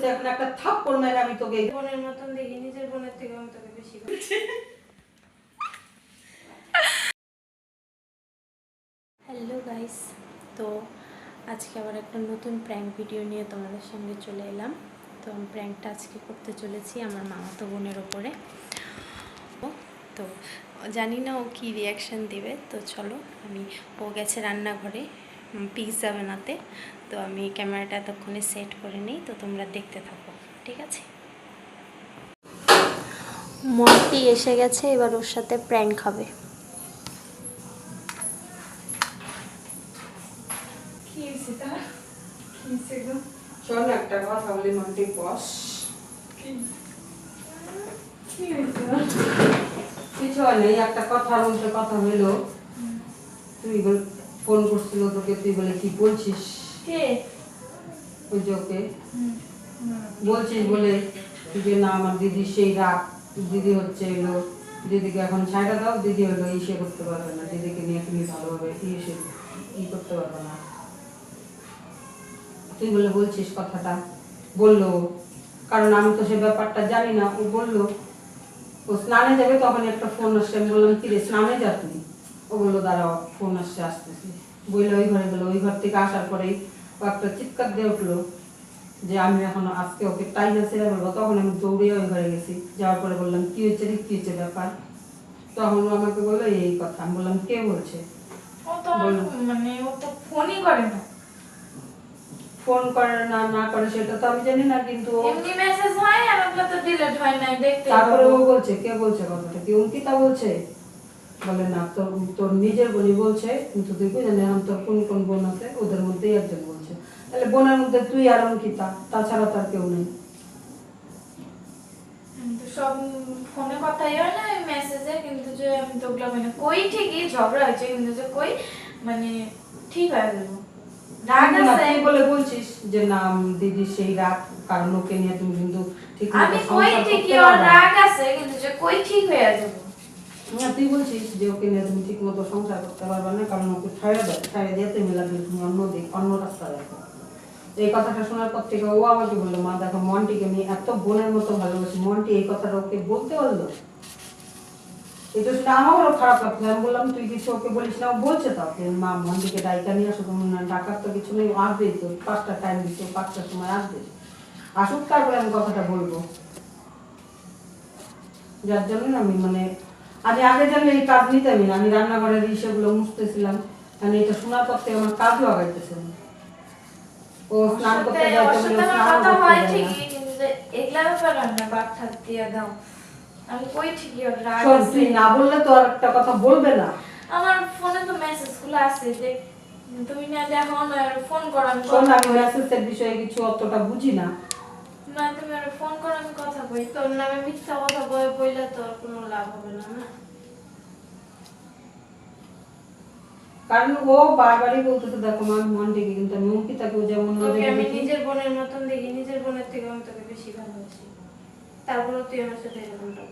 হইতেছে এখন একটা থাপ্পড় মেরে আমি তোকে। বোনের মতন দেখি নিজের বোনের থেকে আমি তোকে বেশি। হ্যালো গাইস তো আজকে আবার একটা নতুন প্র্যাঙ্ক ভিডিও নিয়ে তোমাদের সঙ্গে চলে এলাম। তো আমি প্র্যাঙ্কটা আজকে করতে চলেছি আমার মামাতো বোনের ওপরে। তো জানি না ও কী রিয়াকশান দেবে তো চলো আমি ও গেছে রান্নাঘরে পিৎজা বানাতে। তো আমি ক্যামেরাটা এতক্ষণে সেট করে নিই তো তোমরা দেখতে থাকো ঠিক আছে? মন্টি এসে গেছে এবার ওর সাথে প্র্যাঙ্ক হবে। চল একটা কথা বলি বস। কিছু হয় নাই একটা কথা বলতে কথা হইল। তুই বল- ফোন করছিল তোকে তুই বলে কি বলছিস? কে? ওই যে বলছিস বলে যে না আমার দিদি সেই রাগ। দিদি হচ্ছে এলো দিদিকে এখন ছাইটা দাও। দিদি হলো ইসে করতে পারবে না। দিদিকে নিয়ে তুমি ভালোভাবে ইসে ই করতে পারবে না। তুই বলে বলছিস কথাটা। বলল। কারণ আমি তো সে ব্যাপারটা জানি না। ও বলল ও স্নানে যাবে তখন একটা ফোন আসছে। আমি বললাম কি রে স্নানে যা তুই ও বলল দাঁড়াও ফোন আসছে আসতেছি। বলল ওই ঘরে গেলো ওই ঘর থেকে আসার পরেই ও একটা চিৎকার দিয়ে উঠল যে আমি এখন আজকে ওকে টাইগার ছেড়ে বলব। তখন আমি দৌড়ে ওই ঘরে গেছি। যাওয়ার পরে বললাম কি হয়েছে রে? কি হয়েছে ব্যাপার? তখন ও আমাকে বলল এই কথা। আমি বললাম কে বলছে? মানে ও তো ফোনই করে না। ফোন করে না না করে সেটা তো আমি জানি না কিন্তু এমনি মেসেজ হয় আর ওগুলো তো ডিলিট হয় না দেখতে তারপরে ও বলছে কে বলছে কথাটা? কি অঙ্কিতা বলছে? বলে না তোর তোর নিজের বোনই বলছে কিন্তু তুই বুঝে না তোর কোন কোন বোন আছে ওদের মধ্যেই একজন বলছে। তাহলে বোনের মধ্যে তুই আর অঙ্কিতা তাছাড়া তার কেউ নেই। সব ফোনে কথাই হয় না মেসেজে কিন্তু যে আমি তো ওগুলো মানে কই ঠিকই ঝগড়া হয়েছে কিন্তু যে কই মানে ঠিক হয়ে গেল। রাগ আছে। বলে বলছিস যে না দিদি সেই রাগ কারণ ওকে নিয়ে তুমি কিন্তু ঠিক আমি কই ঠিকই ওর রাগ আছে কিন্তু যে কই ঠিক হয়ে যাব। না, তুই বলছিস যে ওকে নিয়ে তুমি ঠিক মতো সংসার করতে পারবে না কারণ ওকে ছাড়ে দেয় ছাড়ে দিয়ে তুমি লাগবে তুমি অন্য দিক অন্য রাস্তা দেখো। এই কথাটা শোনার পর থেকে ও আমাকে বলল মা দেখো মনটিকে আমি এত বোনের মতো ভালোবাসি। মনটি এই কথাটা ওকে বলতে পারল এটা শুনে আমারও খারাপ লাগতো আমি বললাম তুই কিছু ওকে বলিস না ও বলছে তো যে মা মন্দিকে ডাইকা নিয়ে আসো তুমি ডাকার তো কিছু নেই আসবে তো পাঁচটা টাইম দিচ্ছে পাঁচটার সময় আসবে। আসুক তারপরে আমি কথাটা বলব। যার জন্য আমি মানে আমি আগে জানলে এই কাজ নিতামই না। আমি রান্নাঘরের ইসেগুলো মুছতেছিলাম। মানে এটা শোনার পর থেকে আমার কাজও আগাইতেছে ও স্নান করতে যায় কথা হয় ঠিকই কিন্তু এগুলা ব্যাপার বাদ দিয়ে দাও। আমি কই ঠিকই রাগ না বললে তো আর একটা কথা বলবে না। আমার ফোনে তো আছে দেখ তুমি না দেখো না ফোন করো আমি। মেসেজের বিষয়ে কিছু অতটা বুঝি না। না তুমি আর ফোন করো আমি কথা কই তোর নামে মিথ্যা কথা বলে বইলে তোর কোনো লাভ হবে না না? কারণ ও বারবারই বলতেছে দেখো মা মন থেকে কিন্তু আমি যেমন তোকে নজরে আমি নিজের বোনের মতন দেখি নিজের বোনের থেকে আমি তোকে বেশি ভালোবাসি। তারপরেও তুই আমার সাথে এরকমটা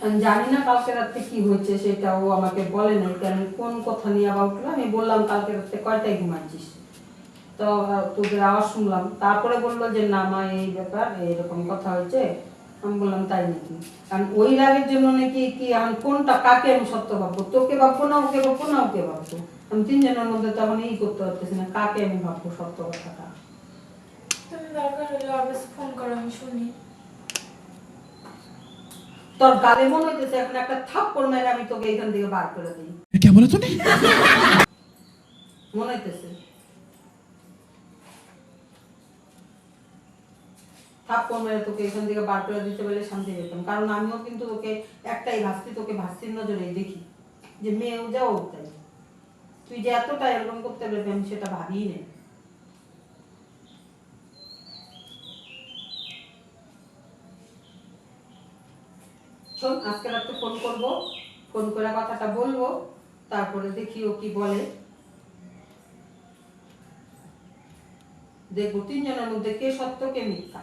আমি জানি না কালকে রাত্রে কি হয়েছে সেটা ও আমাকে বলে নাই কারণ কোন কথা নিয়ে আবার উঠল? আমি বললাম কালকে রাত্রে কয়টায় ঘুমাচ্ছিস? তো তোদের শুনলাম। তারপরে বলল যে না মা এই ব্যাপার কথা হয়েছে। আমি বললাম তাই নাকি? কারণ ওই রাগের জন্য নাকি কি আমি কোনটা কাকে আমি সত্য ভাববো? তোকে ভাববো না ওকে ভাববো না ওকে ভাববো? আমি তিনজনের মধ্যে তখন এই করতে পারতেছি না কাকে আমি ভাববো সত্য কথাটা? মনে হইতেছে এখন একটা আমি তোকে এখান থেকে বার করে দিই। মনে হইতেছে। থাপ্পড় মেরে তোকে এখান থেকে বার করে দিতে পারলে শান্তি পেতাম। কারণ আমিও কিন্তু তোকে একটাই তোকে দেখি। যে মেয়েও যাও তাই। তুই যে এতটা এরকম করতে পারবি, আমি সেটা ভাবিই নেই। শোন, আজকে রাত্রে ফোন করব, ফোন করে কথাটা বলব, তারপরে দেখি ও কি বলে। দেখব, তিনজনের মধ্যে কে সত্য, কে মিথ্যা।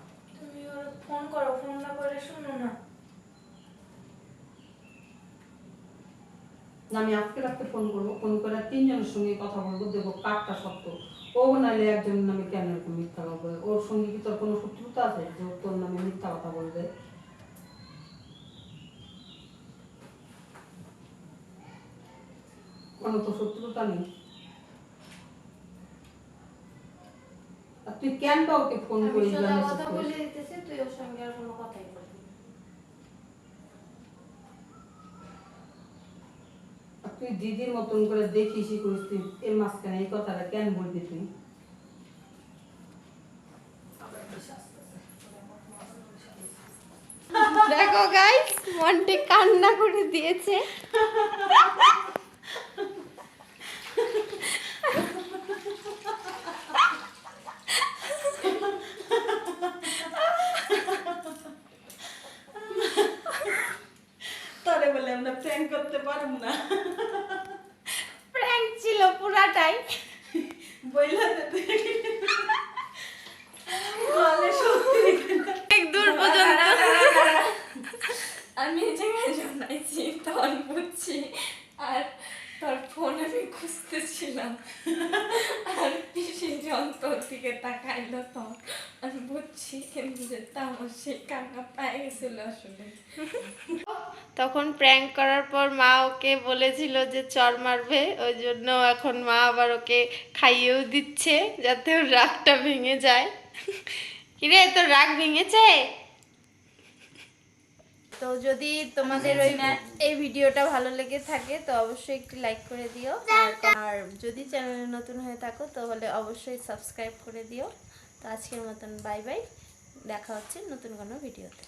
ফোন করো, ফোন না করে শুনো না। আমি আজকে রাখতে ফোন করব, ফোন করে তিনজনের সঙ্গে কথা বলব, দেখব কারটা সত্য। ও নাহলে একজন নামে কেন এরকম মিথ্যা কথা বলবে ওর সঙ্গে কি তোর কোনো শত্রুতা আছে যে তোর নামে মিথ্যা কথা বলবে? কোনো তো শত্রুতা নেই। আর তুই কেন বা ওকে ফোন করিস সোজা কথা বলে দিতেছি তুই ওর সঙ্গে আর কোনো কথাই বলবি তুই দিদির মতন করে দেখিসই করিস তুই এর মাঝখানে এই কথাটা কেন বলবি তুই? দেখো গাইস মনটি কান্না করে দিয়েছে তারে বলে আমরা প্র্যাঙ্ক করতে পারব না প্র্যাঙ্ক ছিল পুরাটাই বইলা দে তুই। বলে সত্যি এক দূর পর্যন্ত আমি এই জায়গায় জানাইছি তখন বুঝছি আর তার ফোন আমি খুঁজতেছিলাম। আর পিসি যন্ত্র দিকে তাকাইলো তখন আমি বুঝছি, কিন্তু যে তাও সেই কান্না পায়ে গেছিল আসলে। তখন প্র্যাঙ্ক করার পর মা ওকে বলেছিল যে চর মারবে, ওই জন্য এখন মা আবার ওকে খাইয়েও দিচ্ছে যাতে ওর রাগটা ভেঙে যায়। কিরে, তোর রাগ ভেঙেছে? তো যদি তোমাদের ওই এই ভিডিওটা ভালো লেগে থাকে, তো অবশ্যই একটি লাইক করে দিও। আর যদি চ্যানেলে নতুন হয়ে থাকো, তাহলে অবশ্যই সাবস্ক্রাইব করে দিও। তো আজকের মতন বাই বাই দেখা হচ্ছে নতুন কোনো ভিডিওতে।